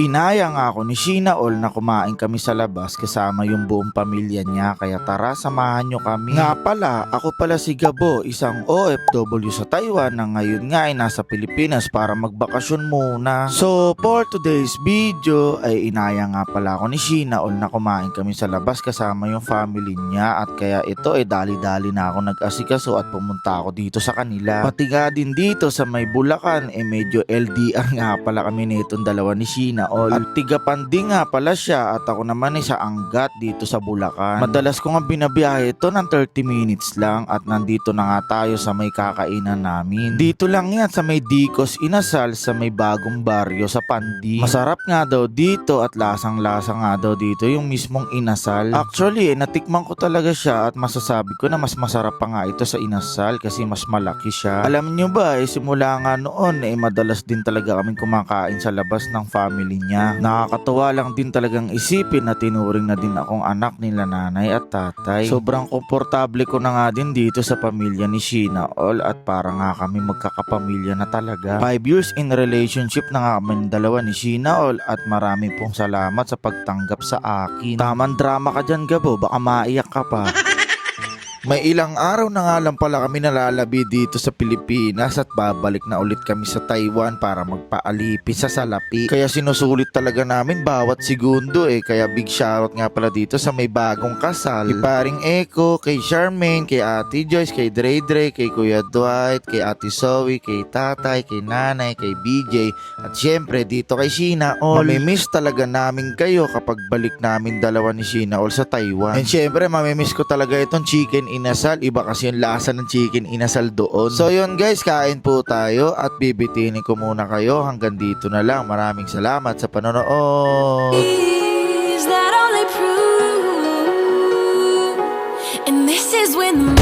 Inaya nga ako ni Sheena All na kumain kami sa labas kasama yung buong pamilya niya kaya tara samahan nyo kami. Nga pala, ako pala si Gabo, isang OFW sa Taiwan na ngayon nga ay nasa Pilipinas para magbakasyon muna. So for today's video ay inaya nga pala ako ni Sheena All na kumain kami sa labas kasama yung family niya at kaya ito ay dali-dali na ako nag-asikaso at pumunta ako dito sa kanila. Pati nga din dito sa may Bulacan eh medyo LDR nga pala kami nitong dalawa ni Sheena All. At tigapandi nga pala siya at ako naman ay sa Angat dito sa Bulacan. Madalas ko nga binabiyahe ito ng 30 minutes lang at nandito na nga tayo sa may kakainan namin. Dito lang yan sa may Dicos Inasal sa may bagong baryo sa Pandi. Masarap nga daw dito at lasang-lasa nga daw dito yung mismong inasal. Actually, eh, natikman ko talaga siya at masasabi ko na mas masarap pa nga ito sa inasal kasi mas malaki siya. Alam nyo ba, eh, simula nga noon, eh, madalas din talaga kaming kumakain sa labas ng family niya. Nakakatuwa lang din talagang isipin na tinuring na din akong anak nila nanay at tatay. Sobrang komportable ko na nga din dito sa pamilya ni Sheena All at para nga kami magkakapamilya na talaga. Five years in relationship na nga kami dalawa ni Sheena All at marami pong salamat sa pagtanggap sa akin. Tamang drama ka dyan, Gabo. Baka maiyak ka pa. May ilang araw na nga lang pala kami nalalabi dito sa Pilipinas at babalik na ulit kami sa Taiwan para magpaalipi sa salapi. Kaya sinusulit talaga namin bawat segundo eh. Kaya big shoutout nga pala dito sa may bagong kasal. Kay paring Echo, kay Charmaine, kay Ate Joyce, kay Dre Dre, kay Kuya Dwight, kay Ate Zoe, kay Tatay, kay Nanay, kay BJ. At syempre dito kay Sheena All. Mamimiss talaga namin kayo kapag balik namin dalawa ni Sheena All sa Taiwan. And syempre mamimiss ko talaga itong chicken inasal, iba kasi yung lasa ng chicken inasal doon. So yun guys, kain po tayo at bibitinin ko muna kayo hanggang dito na lang. Maraming salamat sa panonood. Is that only proof? And this is when